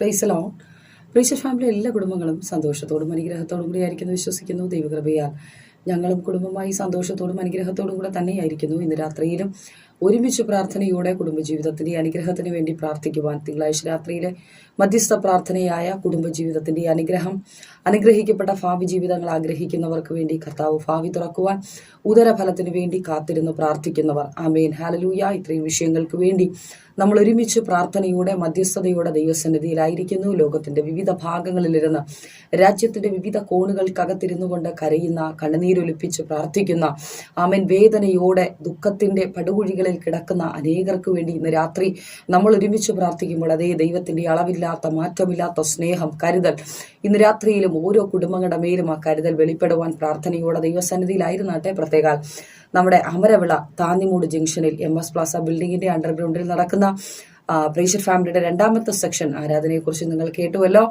പ്രൈസലോ പ്രീശ family എല്ലാ കുടുംബങ്ങളും സന്തോഷത്തോടും അനുഗ്രഹത്തോടും കൂടി ആയിരിക്കുന്നു വിശ്വസിക്കുന്നു. ദൈവകൃപയാൽ ഞങ്ങളും കുടുംബമായി സന്തോഷത്തോടും അനുഗ്രഹത്തോടും കൂടെ തന്നെയായിരിക്കുന്നു. ഇന്ന് രാത്രിയിലും ഒരുമിച്ച് പ്രാർത്ഥനയോടെ കുടുംബജീവിതത്തിന്റെ അനുഗ്രഹത്തിന് വേണ്ടി പ്രാർത്ഥിക്കുവാൻ തിങ്കളാഴ്ച രാത്രിയിലെ മധ്യസ്ഥ പ്രാർത്ഥനയായ കുടുംബജീവിതത്തിന്റെ അനുഗ്രഹം അനുഗ്രഹിക്കപ്പെട്ട ഭാവി ജീവിതങ്ങൾ ആഗ്രഹിക്കുന്നവർക്ക് വേണ്ടി കർത്താവ് ഭാവി തുറക്കുവാൻ ഉദരഫലത്തിന് വേണ്ടി കാത്തിരുന്ന് പ്രാർത്ഥിക്കുന്നവർ. ആമേൻ. ഹാലലൂയ ഇത്രയും വിഷയങ്ങൾക്ക് വേണ്ടി നമ്മൾ ഒരുമിച്ച് പ്രാർത്ഥനയോടെ മധ്യസ്ഥതയോടെ ദൈവസന്നിധിയിലായിരിക്കുന്നു. ലോകത്തിന്റെ വിവിധ ഭാഗങ്ങളിലിരുന്ന് രാജ്യത്തിന്റെ വിവിധ കോണുകൾക്കകത്തിരുന്നു കൊണ്ട് കരയുന്ന കണ്ണുനീരൊലിപ്പിച്ച് പ്രാർത്ഥിക്കുന്ന ആമൻ വേദനയോടെ ദുഃഖത്തിന്റെ പടുകുഴികളിൽ കിടക്കുന്ന അനേകർക്ക് വേണ്ടി ഇന്ന് രാത്രി നമ്മൾ ഒരുമിച്ച് പ്രാർത്ഥിക്കുമ്പോൾ അതേ ദൈവത്തിന്റെ അളവില്ലാത്ത മാറ്റമില്ലാത്ത സ്നേഹം കരുതൽ. ഇന്ന് രാത്രിയിലും ഓരോ കുടുംബങ്ങളുടെ മേലും ആ കരുതൽ വെളിപ്പെടുവാൻ പ്രാർത്ഥനയോടെ ദൈവസന്നിധിയിലായിരുന്നാട്ടെ പ്രത്യേകാൽ നമ്മുടെ അമരവിള താന്നിമൂട് ജംഗ്ഷനിൽ എം എസ് പ്ലാസ ബിൽഡിങ്ങിന്റെ അണ്ടർഗ്രൗണ്ടിൽ നടക്കുന്ന പ്രേഷർ ഫാമിലിയുടെ രണ്ടാമത്തെ സെക്ഷൻ ആരാധനയെക്കുറിച്ച് നിങ്ങൾ കേട്ടുവല്ലോ.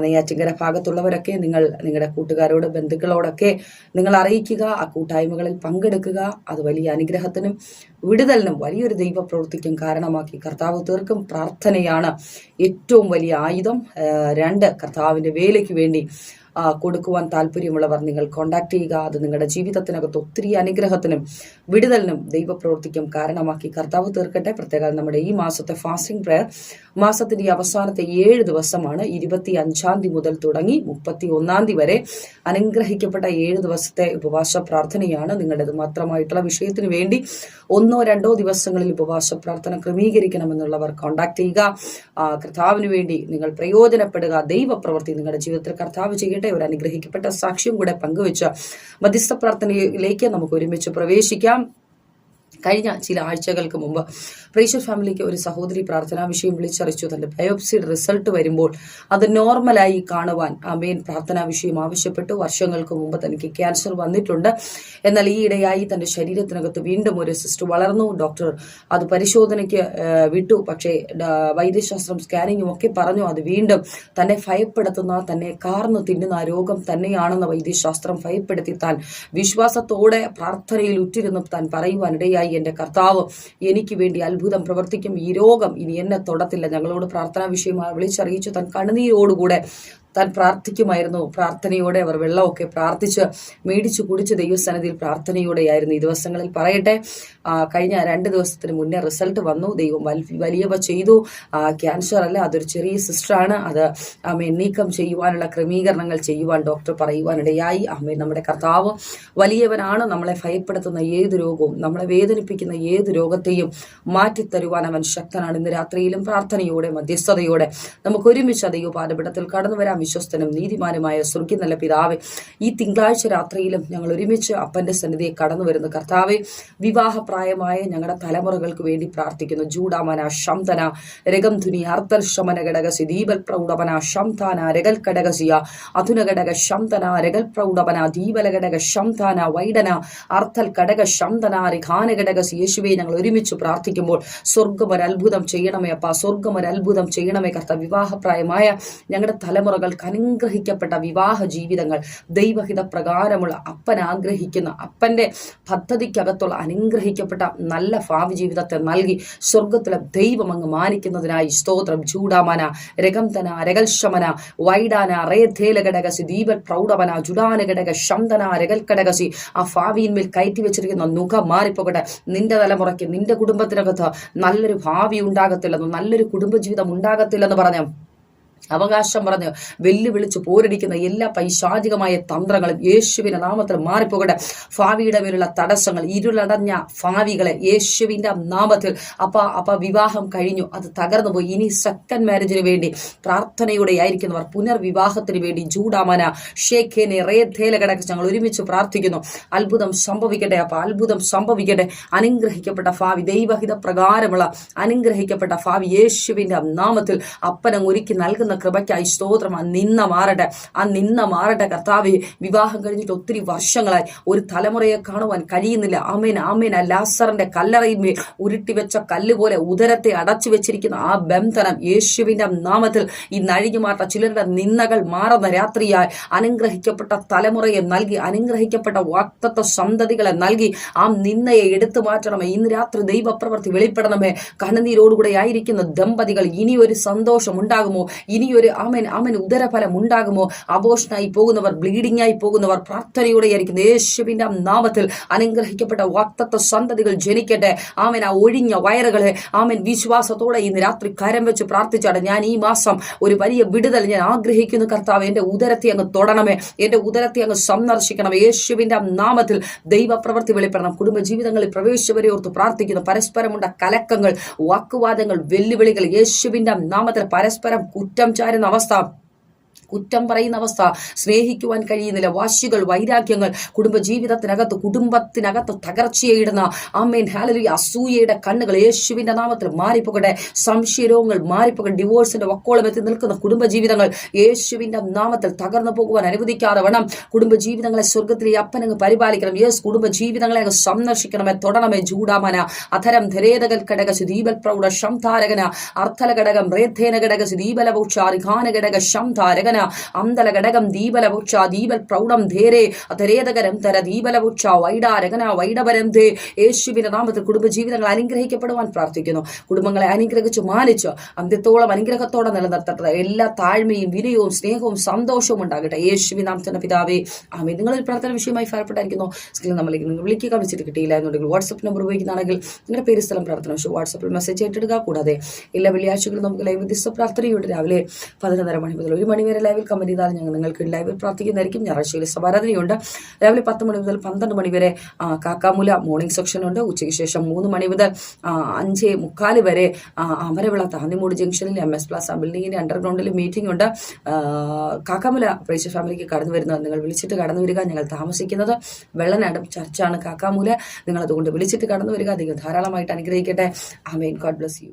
നെയ്യാറ്റിങ്കര ഭാഗത്തുള്ളവരൊക്കെ നിങ്ങൾ നിങ്ങളുടെ കൂട്ടുകാരോട് ബന്ധുക്കളോടൊക്കെ നിങ്ങൾ അറിയിക്കുക ആ കൂട്ടായ്മകളിൽ പങ്കെടുക്കുക അത് വലിയ അനുഗ്രഹത്തിനും വിടുതലിനും വലിയൊരു ദൈവപ്രവൃത്തിക്കും കാരണമാക്കി കർത്താവ് തീർക്കും പ്രാർത്ഥനയാണ് ഏറ്റവും വലിയ ആയുധം. രണ്ട് കർത്താവിന്റെ വേലയ്ക്ക് വേണ്ടി കൊടുക്കുവാൻ താല്പര്യമുള്ളവർ നിങ്ങൾ കോണ്ടാക്ട് ചെയ്യുക. അത് നിങ്ങളുടെ ജീവിതത്തിനകത്ത് ഒത്തിരി അനുഗ്രഹത്തിനും വിടുതലിനും ദൈവപ്രവൃത്തിക്കും കാരണമാക്കി. കർത്താവ് തീർക്കട്ടെ. പ്രത്യേകം നമ്മുടെ ഈ മാസത്തെ ഫാസ്റ്റിംഗ് പ്രയർ മാസത്തിന്റെ അവസാനത്തെ ഏഴ് ദിവസമാണ് ഇരുപത്തി അഞ്ചാം തീയതി മുതൽ തുടങ്ങി മുപ്പത്തി ഒന്നാം തീയതി വരെ അനുഗ്രഹിക്കപ്പെട്ട ഏഴ് ദിവസത്തെ ഉപവാസ പ്രാർത്ഥനയാണ് നിങ്ങളുടേത്. മാത്രമായിട്ടുള്ള വിഷയത്തിന് വേണ്ടി ഒന്നോ രണ്ടോ ദിവസങ്ങളിൽ ഉപവാസ പ്രാർത്ഥന ക്രമീകരിക്കണമെന്നുള്ളവർ കോണ്ടാക്ട് ചെയ്യുക. കർത്താവിന് വേണ്ടി നിങ്ങൾ പ്രയോജനപ്പെടുക. ദൈവപ്രവൃത്തി നിങ്ങളുടെ ജീവിതത്തിൽ കർത്താവ് ചെയ്യട്ടെ. ഒരു അനുഗ്രഹിക്കപ്പെട്ട സാക്ഷ്യം കൂടെ പങ്കുവെച്ച് മധ്യസ്ഥ പ്രാർത്ഥനയിലേക്ക് നമുക്ക് ഒരുമിച്ച് പ്രവേശിക്കാം. കഴിഞ്ഞ ചില ആഴ്ചകൾക്ക് മുമ്പ് പ്രേഷർ ഫാമിലിക്ക് ഒരു സഹോദരി പ്രാർത്ഥനാ വിഷയം വിളിച്ചറിച്ചു തന്റെ ബയോപ്സിയുടെ റിസൾട്ട് വരുമ്പോൾ അത് നോർമലായി കാണുവാൻ അമേൻ പ്രാർത്ഥനാ വിഷയം ആവശ്യപ്പെട്ടു. വർഷങ്ങൾക്ക് മുമ്പ് തനിക്ക് ക്യാൻസർ വന്നിട്ടുണ്ട്. എന്നാൽ ഈയിടെയായി തന്റെ ശരീരത്തിനകത്ത് വീണ്ടും ഒരു സിസ്റ്റ് വളർന്നു. ഡോക്ടർ അത് പരിശോധനയ്ക്ക് വിട്ടു. പക്ഷേ വൈദ്യശാസ്ത്രം സ്കാനിങ്ങും ഒക്കെ പറഞ്ഞു അത് വീണ്ടും തന്നെ ഭയപ്പെടുത്തുന്ന തന്നെ കാർന്നു തിന്നുന്ന രോഗം തന്നെയാണെന്ന് വൈദ്യശാസ്ത്രം ഭയപ്പെടുത്തി. താൻ വിശ്വാസത്തോടെ പ്രാർത്ഥനയിൽ ഉറ്റിരുന്ന്. താൻ പറയുവാനിടയായി എന്റെ കർത്താവ് എനിക്ക് വേണ്ടി അത്ഭുതം പ്രവർത്തിക്കും. ഈ രോഗം ഇനി എന്നെ തൊടത്തില്ല. ഞങ്ങളോട് പ്രാർത്ഥനാ വിഷയമായി വിളിച്ചറിയിച്ചു. തൻ കണ്ണുനീരോടുകൂടെ താൻ പ്രാർത്ഥിക്കുമായിരുന്നു. പ്രാർത്ഥനയോടെ അവർ വെള്ളമൊക്കെ പ്രാർത്ഥിച്ച് മേടിച്ചു കുടിച്ച് ദൈവസന്നിധിയിൽ പ്രാർത്ഥനയോടെയായിരുന്നു. ഈ ദിവസങ്ങളിൽ പറയട്ടെ കഴിഞ്ഞ രണ്ട് ദിവസത്തിന് മുന്നേ റിസൾട്ട് വന്നു. ദൈവം വലിയവ ചെയ്തു. ക്യാൻസർ അല്ല അതൊരു ചെറിയ സിസ്റ്ററാണ്. അത് അമ്മയെ നീക്കം ചെയ്യുവാനുള്ള ക്രമീകരണങ്ങൾ ചെയ്യുവാൻ ഡോക്ടർ പറയുവാനിടയായി. അമ്മ നമ്മുടെ കർത്താവ് വലിയവനാണ്. നമ്മളെ ഭയപ്പെടുത്തുന്ന ഏത് രോഗവും നമ്മളെ വേദനിപ്പിക്കുന്ന ഏത് രോഗത്തെയും മാറ്റിത്തരുവാൻ അവൻ ശക്തനാണ്. ഇന്ന് രാത്രിയിലും പ്രാർത്ഥനയോടെ മധ്യസ്ഥതയോടെ നമുക്ക് ഒരുമിച്ച് ദൈവപാദപിടത്തിൽ കടന്നു വരാം വിശ്വസ്തനും നീതിമാനുമായ സ്വർഗ്യ നല്ല പിതാവെ ഈ തിങ്കളാഴ്ച രാത്രിയിലും ഞങ്ങൾ ഒരുമിച്ച് അപ്പന്റെ സന്നിധിയെ കടന്നു വരുന്ന. കർത്താവെ വിവാഹപ്രായമായ ഞങ്ങളുടെ തലമുറകൾക്ക് വേണ്ടി പ്രാർത്ഥിക്കുന്നു. ജൂഡാമന ശംതന രഗം ധുനി അർത്തൽ ശമന ഘടകസി ദീപൽ പ്രൗഢമന ശംതാന രഗൽ ഘടകസിയ അധുന ഘടക ശംതന രഗൽ പ്രൗഢമന ദീപല ഘടക ശംതാന വൈഡന അർത്ഥൽ ഘടക ശംതന റിഖാന ഘടകസി യേശുവെ ഞങ്ങൾ ഒരുമിച്ച് പ്രാർത്ഥിക്കുമ്പോൾ സ്വർഗം ഒരു അത്ഭുതം ചെയ്യണമേ അപ്പ സ്വർഗം ഒരു ചെയ്യണമേ കർത്ത വിവാഹപ്രായമായ ഞങ്ങളുടെ തലമുറകൾക്ക് അനുഗ്രഹിക്കപ്പെട്ട വിവാഹ ജീവിതങ്ങൾ ദൈവഹിത പ്രകാരമുള്ള അപ്പൻ ആഗ്രഹിക്കുന്ന അപ്പന്റെ പദ്ധതിക്കകത്തുള്ള അനുഗ്രഹിക്കപ്പെട്ട നല്ല ഭാവി ജീവിതത്തെ നൽകി സ്വർഗത്തിലെ ദൈവം അങ്ങ് മാനിക്കുന്നതിനായി സ്തോത്രം. ചൂടാമന രകംതന രകൽശമന വൈഡാന റേധേലഘടകസി ദീപൽ പ്രൗഢവന ജുഡാനഘടക ശംതന രഗൽഘടകസി ആ ഭാവിയിന്മേൽ കയറ്റി വെച്ചിരിക്കുന്ന നുക മാറിപ്പോകട്ടെ. നിന്റെ തലമുറയ്ക്ക് നിന്റെ കുടുംബത്തിനകത്ത് നല്ലൊരു ഭാവി ഉണ്ടാകത്തില്ലെന്നും നല്ലൊരു കുടുംബജീവിതം ഉണ്ടാകത്തില്ലെന്ന് പറഞ്ഞു അവകാശം പറഞ്ഞ് വെല്ലുവിളിച്ച് പോരടിക്കുന്ന എല്ലാ പൈശാചികമായ തന്ത്രങ്ങളും യേശുവിന്റെ നാമത്തിൽ മാറിപ്പോകട്ടെ. ഭാവിയുടെ മേലുള്ള തടസ്സങ്ങൾ ഇരുളടഞ്ഞ ഭാവികളെ യേശുവിന്റെ നാമത്തിൽ. അപ്പ അപ്പ വിവാഹം കഴിഞ്ഞു. അത് തകർന്നു പോയി. ഇനി സെക്കൻഡ് മാരേജിന് വേണ്ടി പ്രാർത്ഥനയോടെ ആയിരിക്കുന്നവർ പുനർവിവാഹത്തിന് വേണ്ടി ജൂഡാമന ഷേഖേനെ റേധേല കിടക്ക് ഞങ്ങൾ ഒരുമിച്ച് പ്രാർത്ഥിക്കുന്നു. അത്ഭുതം സംഭവിക്കട്ടെ അപ്പ അത്ഭുതം സംഭവിക്കട്ടെ. അനുഗ്രഹിക്കപ്പെട്ട ഭാവി ദൈവഹിത പ്രകാരമുള്ള അനുഗ്രഹിക്കപ്പെട്ട ഭാവി യേശുവിന്റെ നാമത്തിൽ അപ്പനം ഒരുക്കി നൽകുന്ന തന്ന കൃപയ്ക്കായി സ്തോത്രം. ആ നിന്ന മാറട്ടെ. ആ നിന്ന മാറട്ടെ കർത്താവ്. വിവാഹം കഴിഞ്ഞിട്ട് ഒത്തിരി വർഷങ്ങളായി. ഒരു തലമുറയെ കാണുവാൻ കഴിയുന്നില്ല. ആമേൻ ആമേൻ. ലാസറിന്റെ കല്ലറയിന്മേൽ ഉരുട്ടിവെച്ച കല്ല് പോലെ ഉദരത്തെ അടച്ചു വെച്ചിരിക്കുന്ന ആ ബന്ധനം യേശുവിന്റെ നാമത്തിൽ ഈ നഴുകി മാറ്റ ചിലരുടെ നിന്നകൾ മാറുന്ന രാത്രിയായി അനുഗ്രഹിക്കപ്പെട്ട തലമുറയെ നൽകി അനുഗ്രഹിക്കപ്പെട്ട വാക്തത്വ സന്തതികളെ നൽകി ആ നിന്നയെ എടുത്തു മാറ്റണമേ. ഇന്ന് രാത്രി ദൈവപ്രവൃത്തി വെളിപ്പെടണമേ. കണ്ണുനീരോടുകൂടെ ആയിരിക്കുന്ന ദമ്പതികൾ ഇനി ഒരു സന്തോഷം ഉണ്ടാകുമോ ഇനിയൊരു അവൻ അവൻ ഉദരഫലം ഉണ്ടാകുമോ? അബോഷനായി പോകുന്നവർ ബ്ലീഡിംഗ് ആയി പോകുന്നവർ പ്രാർത്ഥനയോടെ ആയിരിക്കും യേശുവിന്റെ നാമത്തിൽ അനുഗ്രഹിക്കപ്പെട്ട വാക്തത്വ സന്തതികൾ ജനിക്കട്ടെ. ആമൻ ആ ഒഴിഞ്ഞ വയറുകളെ ആമൻ വിശ്വാസത്തോടെ ഇന്ന് രാത്രി കരം വെച്ച് പ്രാർത്ഥിച്ചാണ് ഞാൻ ഈ മാസം ഒരു വലിയ വിടുതൽ ഞാൻ ആഗ്രഹിക്കുന്നു. കർത്താവ് എന്റെ ഉദരത്തെ അങ്ങ് തൊടണമേ. എന്റെ ഉദരത്തെ അങ്ങ് സന്ദർശിക്കണം യേശുവിന്റെ നാമത്തിൽ ദൈവപ്രവൃത്തി വെളിപ്പെടണം. കുടുംബജീവിതങ്ങളിൽ പ്രവേശിച്ചവരെ ഓർത്ത് പ്രാർത്ഥിക്കുന്നു. പരസ്പരമുണ്ട കലക്കങ്ങൾ വാക്കുവാദങ്ങൾ വെല്ലുവിളികൾ യേശുവിന്റെ നാമത്തിൽ പരസ്പരം കുറ്റം ചാരുന്ന അവസ്ഥ കുറ്റം പറയുന്ന അവസ്ഥ. സ്നേഹിക്കുവാൻ കഴിയുന്നില്ല. വാശികൾ വൈരാഗ്യങ്ങൾ കുടുംബജീവിതത്തിനകത്ത് കുടുംബത്തിനകത്ത് തകർച്ചയിടുന്ന അമ്മേൻ ഹാലലി അസൂയയുടെ കണ്ണുകൾ യേശുവിന്റെ നാമത്തിൽ മാറിപ്പോകട്ടെ. സംശയരോഗങ്ങൾ മാറിപ്പോകട്ടെ. ഡിവോഴ്സിന്റെ വക്കോളം എത്തി നിൽക്കുന്ന കുടുംബജീവിതങ്ങൾ യേശുവിന്റെ നാമത്തിൽ തകർന്നു പോകുവാൻ അനുവദിക്കാതെ വേണം. കുടുംബജീവിതങ്ങളെ സ്വർഗത്തിലെ അപ്പനങ്ങ് പരിപാലിക്കണം. യേസ് കുടുംബജീവിതങ്ങളെ അങ്ങ് സന്ദർശിക്കണമേ തൊടണമേ ചൂടാമന. അധരം ധരേതകൽ ഘടക സുദീപൽ പ്രൗഢ ശംധാരകന അർത്ഥല ഘടകം റേധേന ഘടക സുദീപല ഘടക ശംധാരകന അന്തല ഘടകം ദീപല ദീപൽ പ്രൗഢം ധേരേ. അധരേതകരം തര ദീപല വൈഡാരകന വൈഡപരം ധേ. യേശുവിന്റെ നാമത്തിൽ കുടുംബജീവിതങ്ങൾ അനുഗ്രഹിക്കപ്പെടുവാൻ പ്രാർത്ഥിക്കുന്നു. കുടുംബങ്ങളെ അനുഗ്രഹിച്ചു മാനിച്ച് അന്ത്യത്തോളം അനുഗ്രഹത്തോടെ നിലനിർത്തട്ടെ. എല്ലാ താഴ്മയും വിനയവും സ്നേഹവും സന്തോഷവും ഉണ്ടാകട്ടെ. യേശുവി നാമത്തിന്റെ പിതാവേ ആമേ നിങ്ങളൊരു പ്രാർത്ഥന വിഷയമായി ഫലപ്പെട്ടായിരിക്കുന്നു. സ്കിൽ നമ്മളിലേക്ക് നിങ്ങൾ വിളിക്കുക. വിളിച്ചിട്ട് കിട്ടിയില്ല എന്നുണ്ടെങ്കിൽ വാട്സപ്പ് നമ്പർ ഉപയോഗിക്കുന്നതാണെങ്കിൽ നിങ്ങളുടെ പേര് സ്ഥലം പ്രാർത്ഥന പക്ഷേ വാട്സപ്പിൽ മെസ്സേജ് ഏറ്റെടുക്കുക കൂടാതെ എല്ലാ വെള്ളിയാഴ്ചകളും നമുക്ക് ലൈവ് ദിവസ പ്രാർത്ഥനയുണ്ട് രാവിലെ പതിനൊന്നര മണി മുതൽ ഒരു മണി വരെ ലൈവിൽ കമന്റ് ചെയ്താൽ ഞങ്ങൾ നിങ്ങൾക്ക് ലൈവിൽ പ്രാർത്ഥിക്കുന്നതായിരിക്കും. ഞായറാഴ്ചയിൽ സമാരാധനയുണ്ട് രാവിലെ പത്ത് മണി മുതൽ പന്ത്രണ്ട് മണി വരെ കാക്കാമൂല മോർണിംഗ് സെക്ഷൻ ഉണ്ട്. ഉച്ചയ്ക്ക് ശേഷം മൂന്ന് മണി മുതൽ അഞ്ച് മുക്കാൽ വരെ അമരവിള താന്നിമൂട് ജംഗ്ഷനിൽ എം എസ് പ്ലാസ ബിൽഡിങ്ങിന്റെ അണ്ടർഗ്രൗണ്ടിൽ മീറ്റിംഗ് ഉണ്ട്. കാക്കാമൂല പ്രേക്ഷ ഫാമിലിക്ക് കടന്നു വരുന്നത് നിങ്ങൾ വിളിച്ചിട്ട് കടന്നു വരിക. ഞങ്ങൾ താമസിക്കുന്നത് വെള്ളനാട് ചർച്ചാണ് കാക്കാമൂല. നിങ്ങൾ അതുകൊണ്ട് വിളിച്ചിട്ട് കടന്നു വരിക. അധികം ധാരാളമായിട്ട് അനുഗ്രഹിക്കട്ടെ. Amen. God bless you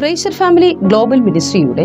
praiser family global മിനിസ്ട്രിയുടെ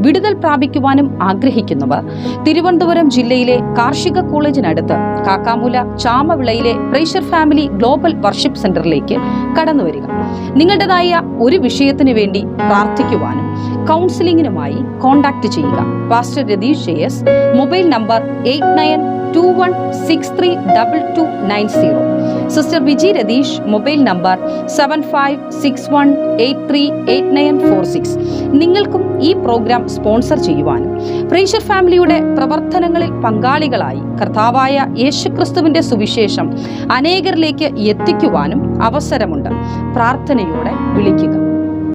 വിടുതൽ പ്രാപിക്കുവാനും ആഗ്രഹിക്കുന്നവർ. തിരുവനന്തപുരം ജില്ലയിലെ കാർഷിക കോളേജിനടുത്ത് കാക്കാമൂല ചാമവിളയിലെ പ്രേഷർ ഫാമിലി ഗ്ലോബൽ വർഷിപ്പ് സെന്ററിലേക്ക് കടന്നുവരിക. നിങ്ങളുടേതായ ഒരു വിഷയത്തിന് വേണ്ടി പ്രാർത്ഥിക്കുവാനും കൗൺസിലിംഗിനുമായി കോൺടാക്ട് ചെയ്യുക. Pastor Ratheesh J S mobile number eight nine two one six three double two nine zero. Sister Viji Ratheesh mobile number seven five six one eight three eight nine four six. നിങ്ങൾക്കും ഈ programme sponsor ചെയ്യുവാനും. ഫ്രേഷർ ഫാമിലിയുടെ പ്രവർത്തനങ്ങളിൽ പങ്കാളികളായി കർത്താവായ യേശുക്രിസ്തുവിന്റെ സുവിശേഷം അനേകരിലേക്ക് എത്തിക്കുവാനും അവസരമുണ്ട്. പ്രാർത്ഥനയോടെ വിളിക്കുക.